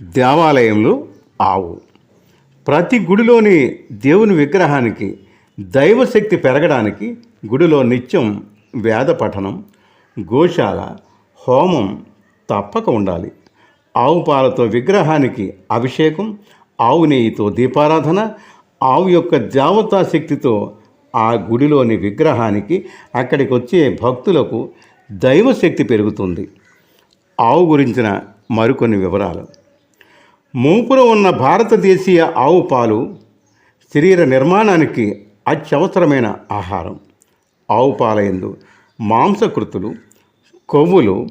దేవాలయంలో ఆవు. ప్రతి గుడిలోని దేవుని విగ్రహానికి దైవశక్తి పెరగడానికి గుడిలో నిత్యం వేద పఠనం గోశాల హోమం తప్పక ఉండాలి. ఆవు పాలతో విగ్రహానికి అభిషేకం ఆవు నెయ్యితో దీపారాధన ఆవు యొక్క దేవతా శక్తితో ఆ గుడిలోని విగ్రహానికి అక్కడికి వచ్చే భక్తులకు దైవశక్తి పెరుగుతుంది. ఆవు గురించిన మరికొన్ని వివరాలు. మూపులో ఉన్న భారతదేశీయ ఆవు పాలు శరీర నిర్మాణానికి అత్యవసరమైన ఆహారం. ఆవు పాలయందు మాంసకృతులు కొవ్వులు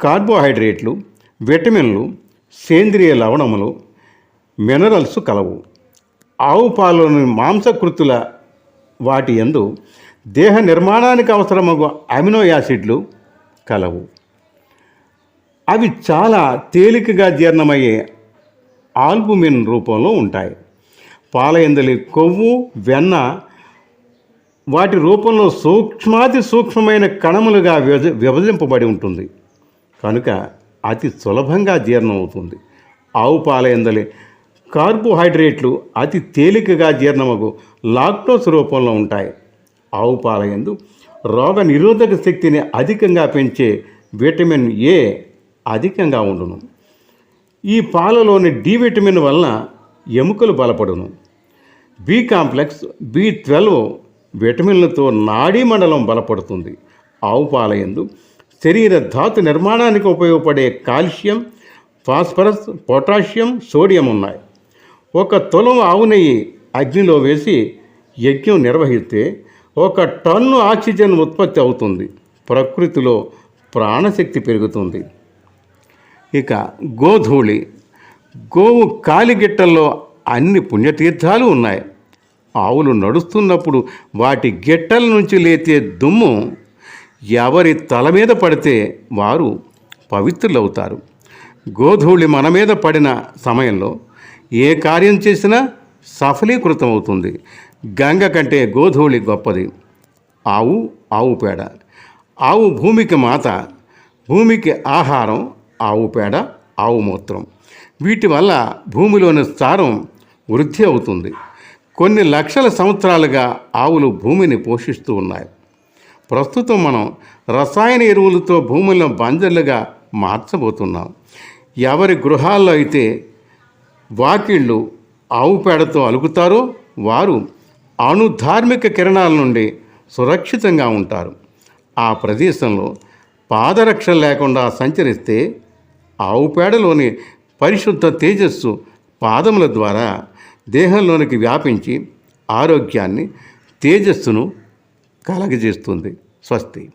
కార్బోహైడ్రేట్లు విటమిన్లు సేంద్రియ లవణములు మినరల్స్ కలవు. ఆవు పాలలోని మాంసకృతుల వాటి యందు దేహ నిర్మాణానికి అవసరమగు అమినో యాసిడ్లు కలవు. అవి చాలా తేలికగా జీర్ణమయ్యే ఆల్బుమిన్ రూపంలో ఉంటాయి. పాలయందలి కొవ్వు వెన్న వాటి రూపంలో సూక్ష్మాతి సూక్ష్మమైన కణములుగా విభజ విభజింపబడి ఉంటుంది. కనుక అతి సులభంగా జీర్ణమవుతుంది. ఆవు పాలయందలి కార్బోహైడ్రేట్లు అతి తేలికగా జీర్ణమగు లాక్టోస్ రూపంలో ఉంటాయి. ఆవు పాలయందు రోగ నిరోధక శక్తిని అధికంగా పెంచే విటమిన్ ఏ అధికంగా ఉండును. ఈ పాలలోని డి విటమిన్ వలన ఎముకలు బలపడును. బి కాంప్లెక్స్ బి ట్వెల్వ్ విటమిన్లతో నాడీ మండలం బలపడుతుంది. ఆవు పాలయందు శరీర ధాతు నిర్మాణానికి ఉపయోగపడే కాల్షియం ఫాస్ఫరస్ పొటాషియం సోడియం ఉన్నాయి. ఒక తులం ఆవు నెయ్యి అగ్నిలో వేసి యజ్ఞం నిర్వహిస్తే ఒక టన్ను ఆక్సిజన్ ఉత్పత్తి అవుతుంది. ప్రకృతిలో ప్రాణశక్తి పెరుగుతుంది. ఇక గోధూళి. గోవు కాలిగిట్టల్లో అన్ని పుణ్యతీర్థాలు ఉన్నాయి. ఆవులు నడుస్తున్నప్పుడు వాటి గిట్టల నుంచి లేచే దుమ్ము. ఎవరి తల మీద పడితే వారు పవిత్రులవుతారు. గోధూళి మన మీద పడిన సమయంలో ఏ కార్యం చేసినా సఫలీకృతం అవుతుంది గంగ కంటే గోధూళి గొప్పది. ఆవు ఆవు పేడ. ఆవు భూమికి మాత. భూమికి ఆహారం ఆవు పేడ ఆవు మూత్రం. వీటి వల్ల భూమిలోని సారం వృద్ధి అవుతుంది. కొన్ని లక్షల సంవత్సరాలుగా ఆవులు భూమిని పోషిస్తూ ఉన్నాయి. ప్రస్తుతం మనం రసాయన ఎరువులతో భూములను బంజర్లుగా మార్చబోతున్నాం. ఎవరి గృహాల్లో అయితే వాకిళ్ళు ఆవు పేడతో అలుకుతారో వారు అణుధార్మిక కిరణాల నుండి సురక్షితంగా ఉంటారు. ఆ ప్రదేశంలో పాదరక్ష లేకుండా సంచరిస్తే ఆవు పేడలోని పరిశుద్ధ తేజస్సు పాదముల ద్వారా దేహంలోనికి వ్యాపించి ఆరోగ్యాన్ని తేజస్సును కలగజేస్తుంది. స్వస్తి.